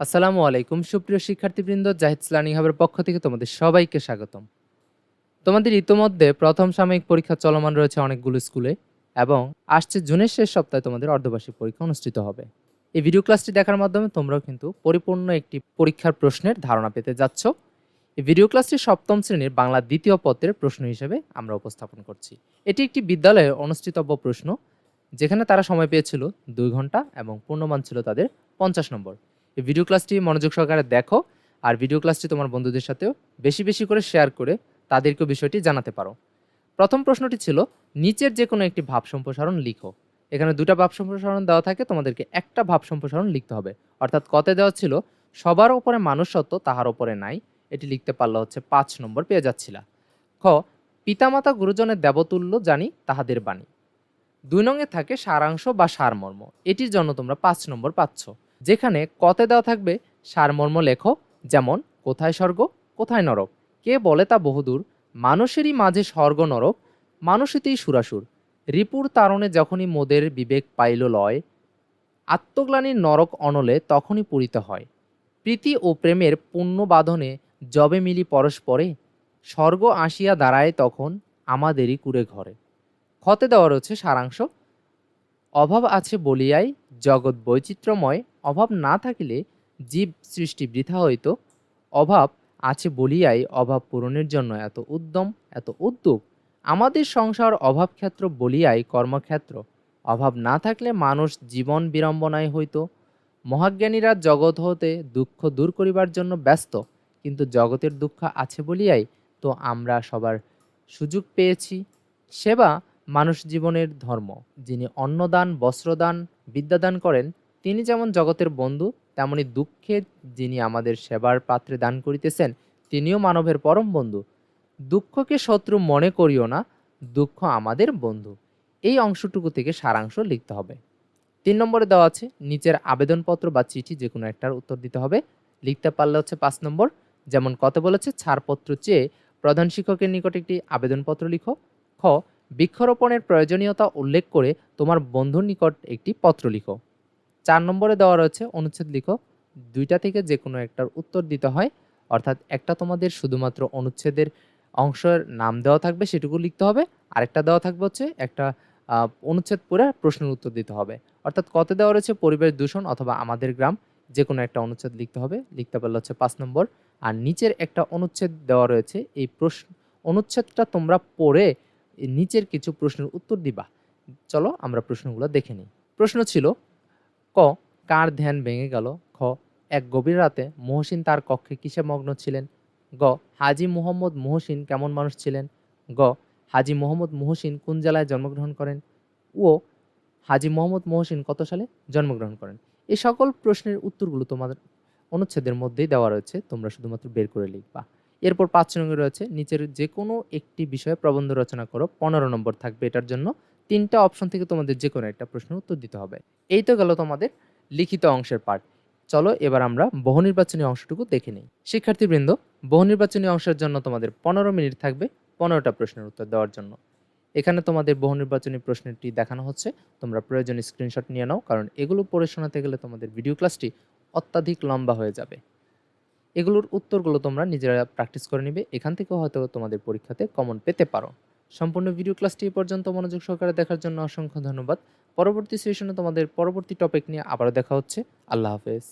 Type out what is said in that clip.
আসসালামু আলাইকুম, সুপ্রিয় শিক্ষার্থীবৃন্দ, জাহিদ লার্নিং হাবের পক্ষ থেকে তোমাদের সবাইকে স্বাগতম। তোমাদের ইতোমধ্যে প্রথম সাময়িক পরীক্ষা চলমান রয়েছে অনেকগুলো স্কুলে এবং আসছে জুনের শেষ সপ্তাহে তোমাদের অর্ধবার্ষিক পরীক্ষা অনুষ্ঠিত হবে। এই ভিডিও ক্লাসটি দেখার মাধ্যমে তোমরাও কিন্তু পরিপূর্ণ একটি পরীক্ষার প্রশ্নের ধারণা পেতে যাচ্ছ। এই ভিডিও ক্লাসটি সপ্তম শ্রেণির বাংলা দ্বিতীয় পত্রের প্রশ্ন হিসেবে আমরা উপস্থাপন করছি। এটি একটি বিদ্যালয়ে অনুষ্ঠিতব্য প্রশ্ন, যেখানে তারা সময় পেয়েছিল দুই ঘণ্টা এবং পূর্ণমান ছিল তাদের পঞ্চাশ নম্বর। ভিডিও ক্লাসটি মনোযোগ সহকারে দেখো আর ভিডিও ক্লাসটি তোমার বন্ধুদের সাথেও বেশি বেশি করে শেয়ার করে তাদেরকেও বিষয়টি জানাতে পারো। প্রথম প্রশ্নটি ছিল, নিচের যে কোনো একটি ভাব সম্প্রসারণ লিখো। এখানে দুটা ভাব সম্প্রসারণ দেওয়া থাকে, তোমাদেরকে একটা ভাব সম্প্রসারণ লিখতে হবে। অর্থাৎ কতে দেওয়া ছিল, সবার ওপরে মানুষ তাহার ওপরে নাই। এটি লিখতে পারলে হচ্ছে পাঁচ নম্বর পেয়ে যাচ্ছিলা। খ, পিতামাতা গুরুজনের দেবতুল্য জানি তাহাদের বাণী। দুই নঙে থাকে সারাংশ বা সারমর্ম। এটির জন্য তোমরা পাঁচ নম্বর পাচ্ছ। যেখানে কতে দেওয়া থাকবে সারমর্ম লেখো যেমন, কোথায় স্বর্গ, কোথায় নরক। কে বলে তা বহুদূর? মানুষেরই মাঝে স্বর্গ, নরক। মানুষেতেই সুরাসুর। রিপুর তারণে যখনই মোদের বিবেক পাইল লয়, আত্মগ্লানির নরক অনলে তখনই পূরিত হয়। প্রীতি ও প্রেমের পুণ্য বাঁধনে জবে মিলি পরস্পরে, স্বর্গ আসিয়া দাঁড়ায় তখন আমাদেরই কুড়ে ঘরে। ক্ষতে দেওয়া রয়েছে সারাংশ। অভাব আছে বলিয়াই জগৎ বৈচিত্র্যময় অভাব না থাকিলে জীব সৃষ্টি বৃথা হইত। অভাব আছে বলিয়াই অভাব পূরণের জন্য এত উদ্যম, এত উদ্যোগ। আমাদের সংসার অভাব ক্ষেত্র বলিয়াই কর্মক্ষেত্র। অভাব না থাকলে মানুষ জীবন বিড়ম্বনায় হইত। মহাজ্ঞানীরা জগৎ হতে দুঃখ দূর করিবার জন্য ব্যস্ত, কিন্তু জগতের দুঃখ আছে বলিয়াই তো আমরা সবার সুযোগ পেয়েছি। সেবা মানুষ জীবনের ধর্ম, যিনি অন্নদান, বস্ত্রদান, বিদ্যাদান করেন তিনি যেমন জগতের বন্ধু, তেমনি দুঃখে যিনি আমাদের সেবার পাত্রে দান করিতেছেন, তিনিও মানবের পরম বন্ধু। দুঃখকে শত্রু মনে করিও না, দুঃখ আমাদের বন্ধু। এই অংশটুকু থেকে সারাংশ লিখতে হবে। তিন নম্বরে দেওয়া আছে, নিচের আবেদনপত্র বা চিঠি যে কোনো একটার উত্তর দিতে হবে। লিখতে পারলে হচ্ছে পাঁচ নম্বর। যেমন কত বলেছে, ছাড়পত্র চেয়ে প্রধান শিক্ষকের নিকট একটি আবেদনপত্র লিখো। খ, বৃক্ষরোপণের প্রয়োজনীয়তা উল্লেখ করে তোমার বন্ধুর নিকট একটি পত্র লিখো। চার নম্বরে দেওয়া রয়েছে অনুচ্ছেদ লিখো। দুইটা থেকে যে কোনো একটার উত্তর দিতে হয়। অর্থাৎ একটা তোমাদের শুধুমাত্র অনুচ্ছেদের অংশের নাম দেওয়া থাকবে, সেটুকু লিখতে হবে। আরেকটা দেওয়া থাকবে হচ্ছে একটা অনুচ্ছেদ পড়ে প্রশ্নের উত্তর দিতে হবে। অর্থাৎ কত দেওয়া রয়েছে পরিবেশ দূষণ অথবা আমাদের গ্রাম। যে কোনো একটা অনুচ্ছেদ লিখতে হবে, লিখতে পারলে হচ্ছে পাঁচ নম্বর। আর নিচের একটা অনুচ্ছেদ দেওয়া রয়েছে, এই প্রশ্ন, অনুচ্ছেদটা তোমরা পড়ে নিচের কিছু প্রশ্নের উত্তর দিবা। চলো আমরা প্রশ্নগুলো দেখে নিই। প্রশ্ন ছিল ক, কার ধ্যান ভেঙে গেল? খ, এক গভীর রাতে মহসিন তার কক্ষে কিসে মগ্ন ছিলেন? গ, হাজি মোহাম্মদ মহসিন কেমন মানুষ ছিলেন? গ, হাজি মোহাম্মদ মহসিন কোন জেলায় জন্মগ্রহণ করেন? ও হাজি মোহাম্মদ মহসিন কত সালে জন্মগ্রহণ করেন? এই সকল প্রশ্নের উত্তরগুলো তোমাদের অনুচ্ছেদের মধ্যেই দেওয়া রয়েছে, তোমরা শুধুমাত্র বের করে লিখবা। এরপর পাঁচ নম্বরে রয়েছে, নিচের যে কোনো একটি বিষয়ে প্রবন্ধ রচনা করো, পনেরো নম্বর থাকবে এটার জন্য। তিনটা অপশন থেকে তোমাদের যে কোনো একটা প্রশ্নের উত্তর দিতে হবে। এই তো গেল তোমাদের লিখিত অংশের পার্ট চলো এবার আমরা বহু নির্বাচনী অংশটুকু দেখে নিই। শিক্ষার্থীবৃন্দ, বহু নির্বাচনী অংশের জন্য তোমাদের পনেরো মিনিট থাকবে পনেরোটা প্রশ্নের উত্তর দেওয়ার জন্য। এখানে তোমাদের বহু নির্বাচনী প্রশ্নটি দেখানো হচ্ছে। তোমরা প্রয়োজনীয় স্ক্রিনশট নিয়ে নাও, কারণ এগুলো পড়ে শোনাতে গেলে তোমাদের ভিডিও ক্লাসটি অত্যাধিক লম্বা হয়ে যাবে। এগুলোর উত্তরগুলো তোমরা নিজেরা প্র্যাকটিস করে নিবে। এখান থেকে হয়তো তোমাদের পরীক্ষাতে কমন পেতে পারো। সম্পূর্ণ ভিডিও ক্লাসটি পর্যন্ত মনোযোগ সহকারে দেখার জন্য অসংখ্য ধন্যবাদ। পরবর্তী সেশনে তোমাদের পরবর্তী টপিক নিয়ে আবারও দেখা হচ্ছে। আল্লাহ হাফেজ।